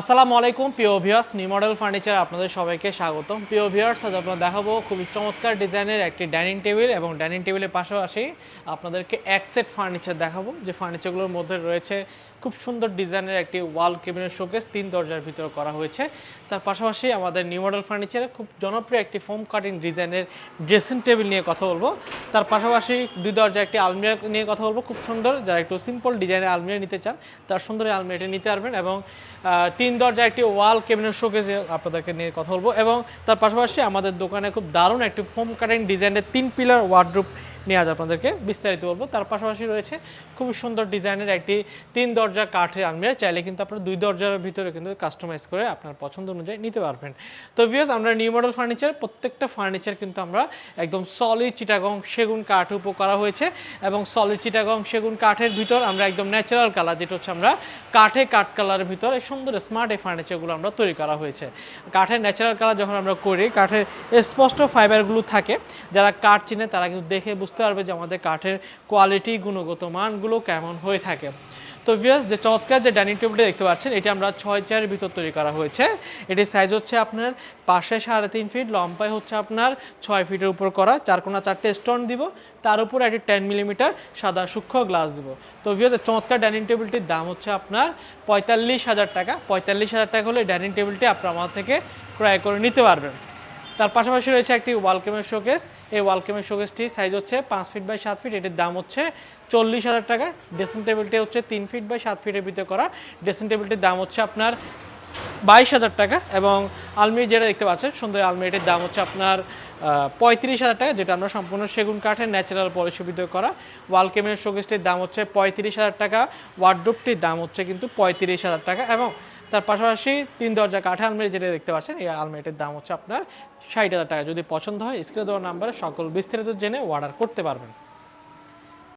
আসসালামু আলাইকুম প্রিয় ভিউয়ার্স নিউ মডেল ফার্নিচার আপনাদের সবাইকে স্বাগতম। প্রিয় ভিউয়ার্স আজ আপনারা দেখাবো খুবই চমৎকার ডিজাইনের একটি ডাইনিং টেবিল এবং ডাইনিং টেবিলের পাশাপাশি আপনাদেরকে এক সেট ফার্নিচার দেখাবো। যে ফার্নিচারগুলোর মধ্যে রয়েছে খুব সুন্দর ডিজাইনের একটি ওয়াল কেবিনের শোকেস তিন দরজার ভিতরে করা হয়েছে। তার পাশাপাশি আমাদের নিউ মডেল ফার্নিচারে খুব জনপ্রিয় একটি ফোম কাটিং ডিজাইনের ড্রেসিং টেবিল নিয়ে কথা বলব। তার পাশাপাশি দুই দরজা একটি আলমিরা নিয়ে কথা বলব। খুব সুন্দর যারা একটু সিম্পল ডিজাইনের আলমিরা নিতে চান তার সুন্দর আলমিরাটি নিতে পারবেন এবং আহ, তিন দরজা একটি ওয়াল কেবিনের শোকেস আপনাদেরকে নিয়ে কথা বলব এবং তার পাশাপাশি আমাদের দোকানে খুব দারুণ একটি ফোম কাটিং ডিজাইনের তিন পিলার ওয়ার্ড্রুপ নিয়ে আজ আপনাদেরকে বিস্তারিত বলব। তার পাশাপাশি রয়েছে খুবই সুন্দর ডিজাইনের একটি তিন দরজা কাঠের আলমিরা। চাইলে কিন্তু আপনার দুই দরজার ভিতরে কিন্তু কাস্টমাইজ করে আপনার পছন্দ অনুযায়ী নিতে পারবেন। তো ভিউস আমরা নিউ মডেল ফার্নিচার প্রত্যেকটা ফার্নিচার কিন্তু আমরা একদম সলিড চিটাগং সেগুন কাঠ উপ করা হয়েছে এবং সলিড চিটাগং সেগুন কাঠের ভিতর আমরা একদম ন্যাচারাল কালার যেটা হচ্ছে আমরা কাঠে কাঠ কালারের ভিতর এই সুন্দর স্মার্ট এই ফার্নিচারগুলো আমরা তৈরি করা হয়েছে। কাঠের ন্যাচারাল কালার যখন আমরা করি, কাঠের স্পষ্ট ফাইবারগুলো থাকে, যারা কাঠ চিনে তারা কিন্তু দেখে বুঝতে পারবে যে আমাদের কাঠের কোয়ালিটি গুণগত মানগুলো কেমন হয়ে থাকে। তো ভিয়াস যে চমৎকার যে ডাইনিং টেবিলটা দেখতে পাচ্ছেন, এটি আমরা ছয় চেয়ারের ভিতর তৈরি করা হয়েছে। এটির সাইজ হচ্ছে আপনার পাশে সাড়ে তিন ফিট লম্বায় হচ্ছে আপনার ছয় ফিটের উপর করা। চার কোনা চারটে স্টোন দিব, তার উপর একটি টেন মিলিমিটার সাদা সূক্ষ্ম গ্লাস দিব। তো ভিয়াস চমৎকার ডাইনিং টেবিলটির দাম হচ্ছে আপনার পঁয়তাল্লিশ হাজার টাকা। পঁয়তাল্লিশ হাজার টাকা হলে ডাইনিং টেবিলটি আপনার আমার থেকে ক্রয় করে নিতে পারবেন। তার পাশাপাশি রয়েছে একটি ওয়ালকেমের শোকেস এই ওয়ালকেমের শোকেসটি সাইজ হচ্ছে পাঁচ ফিট বাই সাত ফিট এটির দাম হচ্ছে চল্লিশ হাজার টাকা। ড্রেসিং টেবিলটি হচ্ছে তিন ফিট বাই সাত ফিটের ভিতরে করা। ড্রেসিং টেবিলটির দাম হচ্ছে আপনার বাইশ হাজার টাকা এবং আলমিরি যেটা দেখতে পাচ্ছেন, সুন্দর আলমিরিটির দাম হচ্ছে আপনার পঁয়ত্রিশ হাজার টাকা, যেটা আমরা সম্পূর্ণ সেগুন কাঠের ন্যাচারাল পলিশি ভিতরে করা। ওয়ালকেমের শোকেসটির দাম হচ্ছে পঁয়ত্রিশ হাজার টাকা ওয়ার্ড্রোপটির দাম হচ্ছে কিন্তু পঁয়ত্রিশ হাজার টাকা এবং তার পাশাপাশি তিন দরজা কাঠে আলমারি যেটা দেখতে পাচ্ছেন, এই আলমারিটির দাম হচ্ছে আপনার ষাট হাজার টাকা। যদি পছন্দ হয়, স্ক্রিনে দেওয়ার নাম্বারে সকল বিস্তারিত জেনে অর্ডার করতে পারবেন।